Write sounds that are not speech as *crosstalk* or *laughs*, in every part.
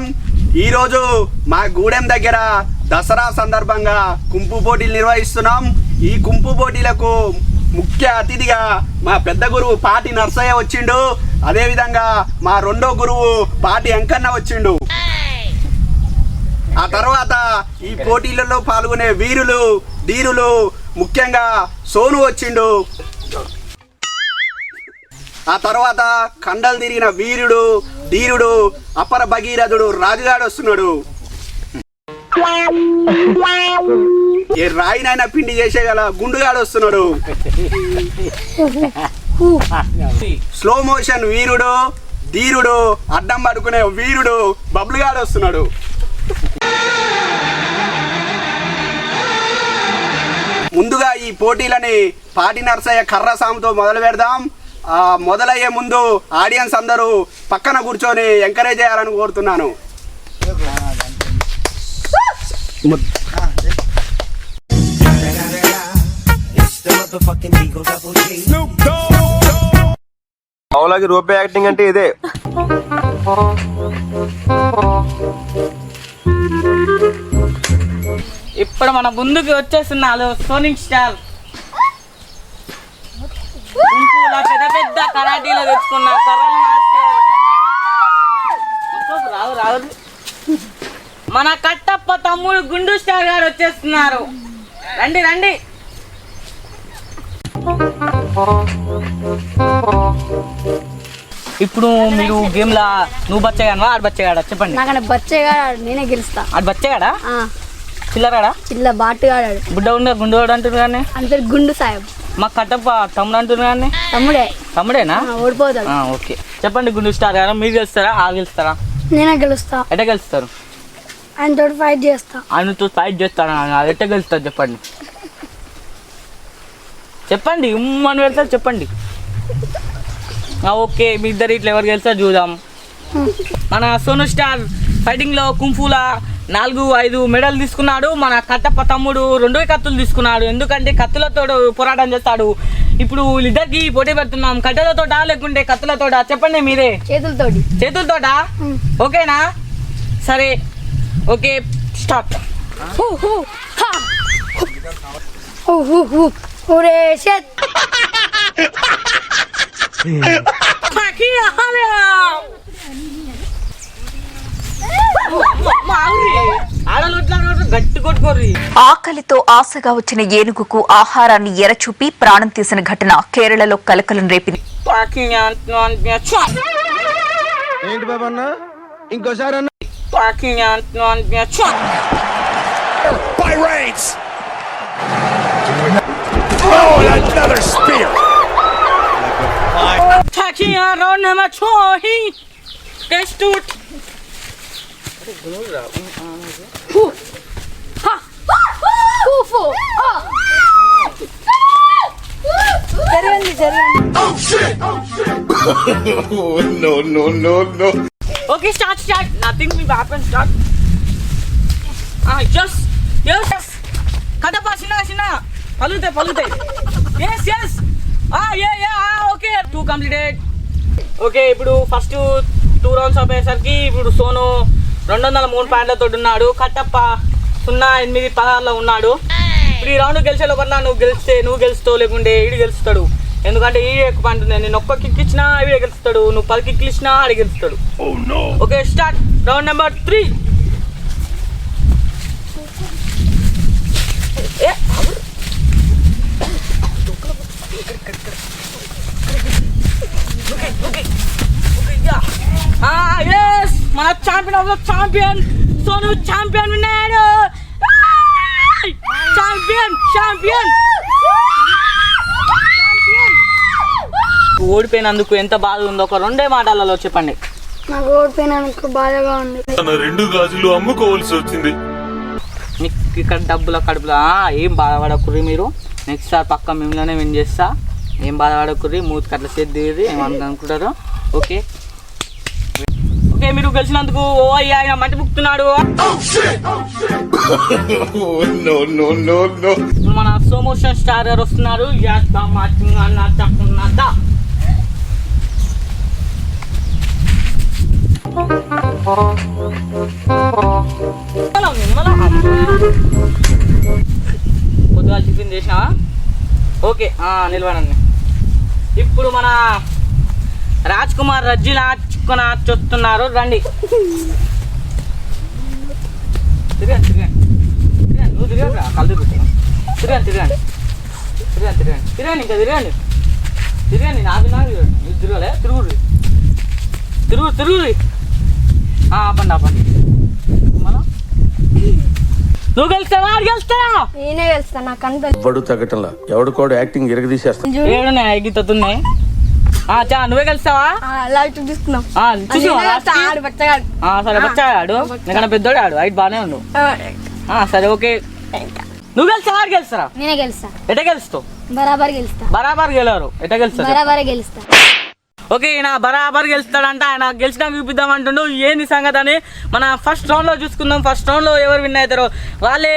స్వాగతం ఈరోజు మా గూడెం దగ్గర దసరా సందర్భంగా కుంపు పోటీలు నిర్వహిస్తున్నాం. ఈ కుంపు పోటీలకు ముఖ్య అతిథిగా మా పెద్ద గురువు పాటి నర్సయ్య వచ్చిండు. అదేవిధంగా మా రెండో గురువు పాటి వెంకన్న వచ్చిండు. ఆ తర్వాత ఈ పోటీలలో పాల్గొనే వీరులు ధీరులు ముఖ్యంగా సోను వచ్చిండు. ఆ తర్వాత కండలు తిరిగిన వీరుడు ధీరుడు అపర భగీరథుడు రాజుగాడు వస్తున్నాడు. ఏ రాయినైనా పిండి చేసేగల గుండుగాడు వస్తున్నాడు. స్లో మోషన్ వీరుడు ధీరుడు అడ్డం పడుకునే వీరుడు బబ్లుగాడు వస్తున్నాడు. ముందుగా ఈ పోటీలని పాటి నర్సయ్య కర్ర సాముతో మొదలు పెడదాం. మొదలయ్యే ముందు ఆడియన్స్ అందరూ పక్కన కూర్చొని ఎంకరేజ్ చేయాలని కోరుతున్నాను. రూపే యాక్టింగ్ అంటే ఇదే. ఇప్పుడు మన ముందుకు వచ్చేస్తున్నారు సోనింగ్ స్టార్ పెద్ద పెద్ద కరాటీలో కర్రలు. ఒక్కొక్క రావు రావు. మన కట్టప్ప తమ్ముడు గుండు స్టార్ గారు వచ్చేస్తున్నారు. రండి రండి. ఇప్పుడు మీరు గేమ్ లా నువ్వు బచ్చగాను ఆడు బచ్చగాడా? చెప్పండి. నాకన్నా బచ్చగా నేనే గెలుస్తా. ఆడు బచ్చగాడా? చిల్లరాడా? చిల్ల బాటుగాడాడు బుడ్డ ఉండే గుండోడు అంటుంది కానీ? అందరు గుండు సాయం. మా కట్టప్ప తమ్ముడు అంటుంది కానీ? తమ్ముడే. తమ్ముడేనా? ఓడిపోతాడు. ఆ, ఓకే. చెప్పండి గుండు స్టార్ గారు మీరు గెలుస్తారా ఆ గెలుస్తారా? నేనే గెలుస్తా. ఎట్ట గెలుస్తారు? ఆయన తోటి ఫైట్ చేస్తా. ఆయనతో ఫైట్ చేస్తాను అది ఎట్ట గెలుస్తారు చెప్పండి. చెప్పండి ఉమ్మని వెళ్తారు చెప్పండి. ఓకే మీ ఇద్దరు ఇట్లా ఎవరు గెలుస్తారు చూద్దాం. మన సోను స్టార్ ఫైటింగ్లో కుంఫులా నాలుగు ఐదు మెడల్ తీసుకున్నాడు. మన కట్టప్ప తమ్ముడు రెండు కత్తులు తీసుకున్నాడు. ఎందుకంటే కత్తులతో పోరాటం చేస్తాడు. ఇప్పుడు వీళ్ళిద్దరికి పోటీ పెడుతున్నాం. కట్టెలతోటా లేకుంటే కత్తులతోటా చెప్పండి మీరే. చేతులతోటి. చేతులతోటా ఓకేనా? సరే. Okay start. షెట్. *laughs* ఆకలితో ఆశగా వచ్చిన ఏనుగుకు ఆహారాన్ని ఎరచూపి ప్రాణం తీసిన ఘటన కేరళలో కలకలం రేపింది. ఏంటి ఇంకోసారి అన్న. పాకింగ్ gets to హూ, ఫూ. ఆ. జరిగింది జరిగింది Okay, start, start. Nothing will happen. Start. Ah, yes, yes, yes. Kattappa చిన్న చిన్న పలుగుతాయి పలుగుతాయి yes yes ya ya okay two completed okay ఇప్పుడు ఫస్ట్ టూ రౌండ్స్ అయిపోయేసరికి ఇప్పుడు సోను రెండు వందల మూడు పాయింట్లతో ఉన్నాడు కట్టప్ప సున్నా ఎనిమిది పదహారులో ఉన్నాడు. ఇప్పుడు ఈ రౌండ్ గెలిచే లోపల నువ్వు గెలిస్తే నువ్వు గెలుస్తావు లేకుంటే ఈడు గెలుస్తాడు. ఎందుకంటే ఈ ఎక్కువ పాయింట్ ఉంది. నేను ఒక్క కిక్ ఇచ్చినా వీడే గెలుస్తాడు. నువ్వు పది కిక్లు ఇచ్చినా ఆడి గెలుస్తాడు. Okay start. Round number three. Champion of the champion Sonu champion విన్నాడు ఛాంపియన్ ఛాంపియన్ ఓడిపోయినందుకు ఎంత బాధ ఉందో ఒక రెండే మాటలలో చెప్పండి. నాకు ఓడిపోయినందుకు బాధగా ఉంది. తన రెండు గాజులు అమ్ముకోవాల్సి వచ్చింది. మీకు ఇక్కడ డబ్బుల కడుపులో ఏం బాధపడకుర్రి మీరు? నెక్స్ట్ సార్ పక్క మిమ్మల్ని విన్ చేస్తా. ఏం బాధపడకుర్రి? మూతికి అట్లా చేద్ది ఏమని అనుకుంటారు? ఓకే ఓకే మీరు గెలిచినందుకు ఓ అయ్యా ఆయన మట్టి బుక్తున్నాడు *laughs* ఇప్పుడు మన సోమోషన్ స్టార్ గారు వస్తున్నారు. పొద్దుగా టిఫిన్ చేసినావా? ఓకే ఆ, నిలబడండి. ఇప్పుడు మన రాజ్ కుమార్ రజ్జిలా చుక్కన చూస్తున్నారు రండి. తిరగండి తిరగండి. తిరగండి నువ్వు తిరగండి రా, కళ్ళు తిరగండి తిరగండి. తిరగండి తిరగండి. తిరగండి ఇంకా తిరగండి. తిరగండి నాకు నాకు తిరగండి. మీరు తిరగలే? తిరుగురు తిరుగు తిరుగురు ఆపండి ఆపండి. మనం నువ్వు గెలుస్తావా? ఆడు గెలుస్తావా నేనే వెళ్తాను నాకు ఎవడు తగ్గటంలా? ఎవడు కూడా యాక్టింగ్ ఎరగదీసేస్తా ఏడున్నాయి? చా నువ్వే గెలుస్తావా లైట్ బచ్చగాడు. ఆ, సరే బచ్చా ఆడు నీకన్నా పెద్దోడు ఆడు హైట్ బాగానే ఉండు. ఆ, సరే ఓకే. నువ్వు గెలుస్తావా ఆడు గెలుస్తారా? నేనే గెలుస్తా. ఎట గెలుస్తావు? బరాబర్ గెలుస్తా. బరాబర్ గెలవరు. ఎట గెలుస్తారు? బరాబరే గెలుస్తా. ఓకే ఈయన బరాబర్ గెలుస్తాడంట. ఆయన గెలిచినాక చూపిద్దాం అంటుండు. ఏంది సంగతి అని మన ఫస్ట్ రౌండ్లో చూసుకుందాం. ఫస్ట్ రౌండ్లో ఎవరు విన్ అవుతారో. వాళ్ళే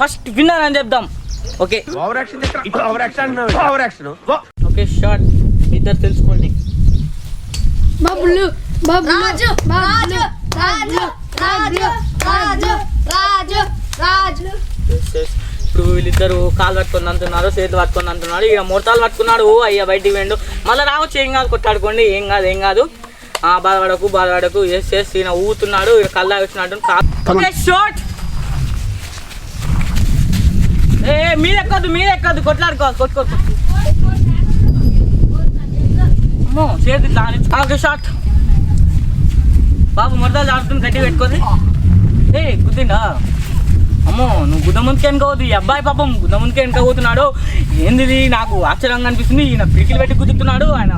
ఫస్ట్ విన్నర్ అని చెప్దాం. ఓకే. ఓకే షార్ట్ ఇద్దరు తెలుసుకోండి. బబ్బులు బబ్బులు రాజు రాజు రాజు రాజు రాజు రాజు రాజు. ఇప్పుడు వీళ్ళిద్దరు కాలు పట్టుకొని అంటున్నారు చేతులు పట్టుకొని అంటున్నాడు ఇక మొత్తాలు పట్టుకున్నాడు. ఓ అయ్యా బయటికి వెండు మళ్ళీ రావచ్చు ఏం కాదు కొట్టాడుకోండి ఏం కాదు ఏం కాదు. ఆ బాధపడకు బాధపడకు. ఎస్ ఎస్ ఈయన ఊతున్నాడు ఇక కల్లా వచ్చినట్టు షార్ట్ ఏ మీద ఎక్కదు కొట్లాడుకోవాలి కొట్టుకోవచ్చు అమ్మో చేతి దాని ఓకే షార్ట్ బాబు మొదలు ఆడుతుంది గట్టి పెట్టుకొని. ఏ గుద్దిండా? అమ్మో నువ్వు గుద్ద ముందుకే వెనకపోతు ఈ అబ్బాయి పాపం గుద్ద ముందుకే వెనక పోతున్నాడు ఏంది? నాకు ఆశ్చర్యంగా అనిపిస్తుంది ఈయన పిడికిలు పెట్టి గుద్దుతున్నాడు ఆయన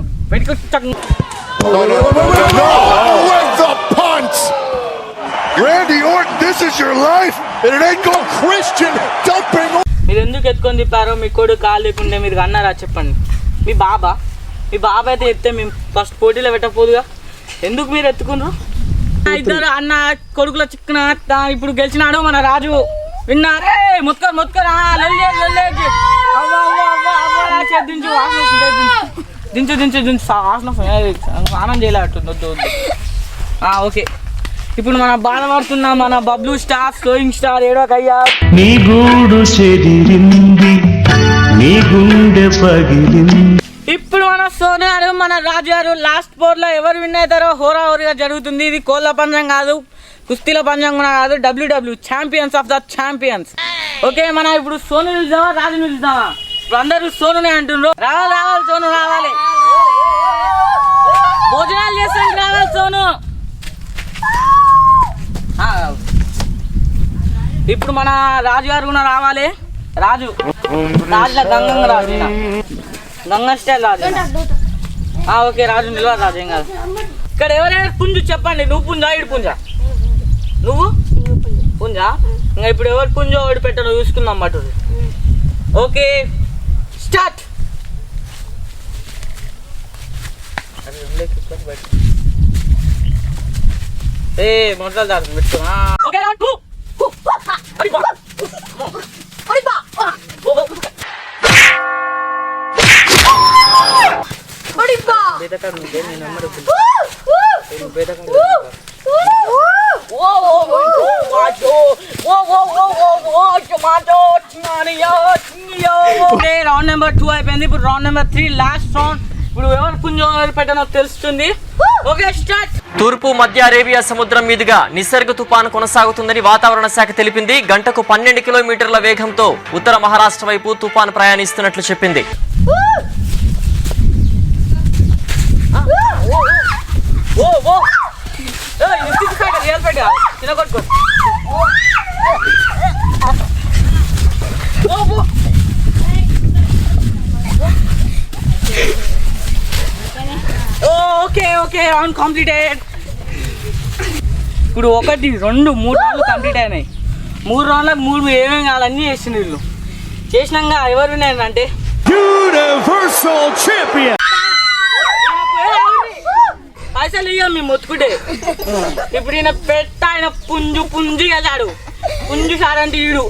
dumping. మీరు ఎందుకు ఎత్తుకొని తిప్పారో మీ కొడుకు కాలు లేకుంటే మీరు అన్నారా చెప్పండి. మీ బాబా? మీ బాబా అయితే ఎత్తే మేము ఫస్ట్ పోటీలో పెట్టకపోదుగా. ఎందుకు మీరు ఎత్తుకున్నారు? ఇద్దరు అన్న కొడుకుల చిక్కున ఇప్పుడు గెలిచినాడు మన రాజు. విన్నారే ఆ, చేతి దించు దించు. దించు దించు. ఏ, స్నానం చేయలేట్టుంది వద్దు వద్దు. ఆ, ఓకే. ఇప్పుడు మన బాధపడుతున్న మన బబ్లు స్టార్ స్లోయింగ్ స్టార్ ఏడోకయ్యా నీ గూడు చెదిరింది నీ గుండె పగిలింది. ఇప్పుడు మన సోను గారు మన రాజు గారు లాస్ట్ ఫోర్లో ఎవరు విన్ అవుతారో హోరా హోరీగా జరుగుతుంది. ఇది కోళ్ళ పంజం కాదు కుస్తీల పంజం కూడా కాదు W W champions of the champions okay మన ఇప్పుడు సోను నిలుద్దామా రాజు నిలుద్దామా? ఇప్పుడు అందరూ సోనునే అంటుండ్రు రావాలి రావాలి సోను రావాలి. భోజనాలు చేస్తాను రావాలి సోను. ఇప్పుడు మన రాజు గారు కూడా రావాలి. రాజు. రాజుల గంగంగ రాజు గంగా స్టైల్ రాజు ఓకే రాజు నిల్వ రాజు ఏం కాదు ఇక్కడ ఎవరైనా పుంజు చెప్పండి నువ్వు పుంజా ఇడు పుంజా? నువ్వు? పుంజా? ఇంకా ఇప్పుడు ఎవరు పుంజో ఓడి పెట్టారో చూసుకుందాం బటు ఓకే స్టార్ట్. ఏ మొదలు దాడు పెట్టు ఆ. ఓకే రౌండ్ టూ అడి బా అడి బా ఓ, ఓ, ఓ. బేదకాడు ఉంటే నేను అమ్మడు నేను బేదకాడు ఓ ఓ ఓ వాచో ఓ ఓ ఓ ఓ ఓ టమాటో చిన్నానియో చిన్నియో ఓకే రౌండ్ నెంబర్ టూ అయిపోయింది. ఇప్పుడు round number three last round ఇప్పుడు ఎవరు పుంజో పెట్టనో తెలుస్తుంది. ఓకే స్టార్ట్ తూర్పు మధ్య అరేబియా సముద్రం మీదుగా నిసర్గ తుపాను కొనసాగుతుందని వాతావరణ శాఖ తెలిపింది. గంటకు పన్నెండు కిలోమీటర్ల వేగంతో ఉత్తర మహారాష్ట్ర వైపు తుపాను ప్రయాణిస్తున్నట్లు చెప్పింది. ఓ ఓ. రియల్ పెట్ట ఓ ఓ. ఓకే ఓకే రౌండ్ కంప్లీటెడ్ ఇప్పుడు ఒకటి రెండు మూడు రౌండ్లు కంప్లీట్ అయినాయి. మూడు రౌండ్లకు మూడు ఏమేమి కావాలన్నీ చేసిండు వీళ్ళు. చేసినాక ఎవరు అంటే Universal పైసలు ఇయ్యం మీ మొత్తుకుంటే ఇప్పుడు ఈయన పెట్ట ఆయన పుంజు పుంజు వేసాడు పుంజు సార్ అంటే ఈడు.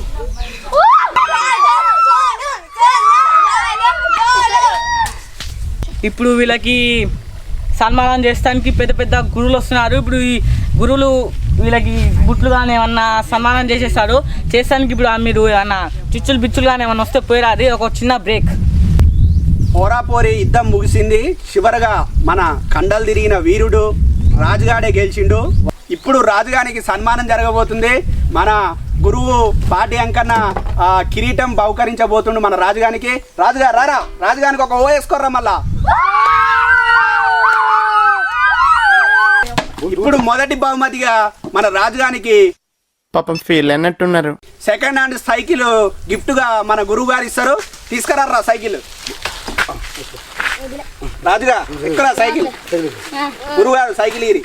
ఇప్పుడు వీళ్ళకి సన్మానం చేస్తానికి పెద్ద పెద్ద గురువులు వస్తున్నారు. ఇప్పుడు ఈ గురువులు వీళ్ళకి గుట్లు కానీ ఏమన్నా సన్మానం చేసేస్తారు. చేస్తానికి ఇప్పుడు మీరు ఏమన్నా చిచ్చులు బిచ్చులు కానీ ఏమన్నా వస్తే పోయిరాది. ఒక చిన్న బ్రేక్. పోరాపోరి యుద్ధం ముగిసింది. చివరగా మన కండలు తిరిగిన వీరుడు రాజుగాడే గెలిచిండు. ఇప్పుడు రాజుగానికి సన్మానం జరగబోతుంది. మన గురువు పాటి అంకన్న కిరీటం బహుకరించబోతుండు మన రాజుగానికి. రాజుగా రారా రాజుగానికి ఒక ఓ వేసుకోర్రా మళ్ళా. ఇప్పుడు మొదటి బహుమతిగా మన రాజుగానికి పాపం ఫీల్ అన్నట్టున్నారు సెకండ్ హ్యాండ్ సైకిల్ గిఫ్ట్గా మన గురువు గారు ఇస్తారు. తీసుకురారా సైకిల్? రాజుగా ఎక్కురా సైకిల్ గురువు గారు సైకిల్ ఇరి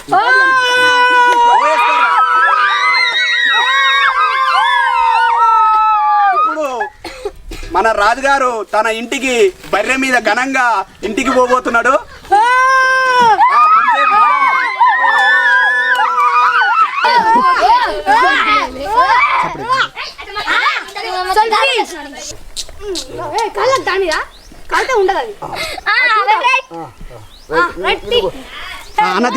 ఇప్పుడు మన రాజుగారు తన ఇంటికి బర్రె మీద ఘనంగా ఇంటికి పోబోతున్నాడు కాళ్ళకి దానిదా కాళ్ళతో ఉండదు అది. ఆ, అన్న *laughs*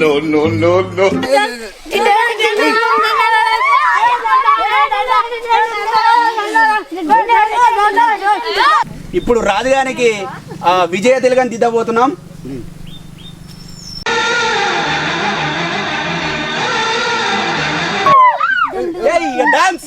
no. ఇప్పుడు రాజుగారికి ఆ, విజయ తిలకని దిద్దబోతున్నాం. డాన్స్.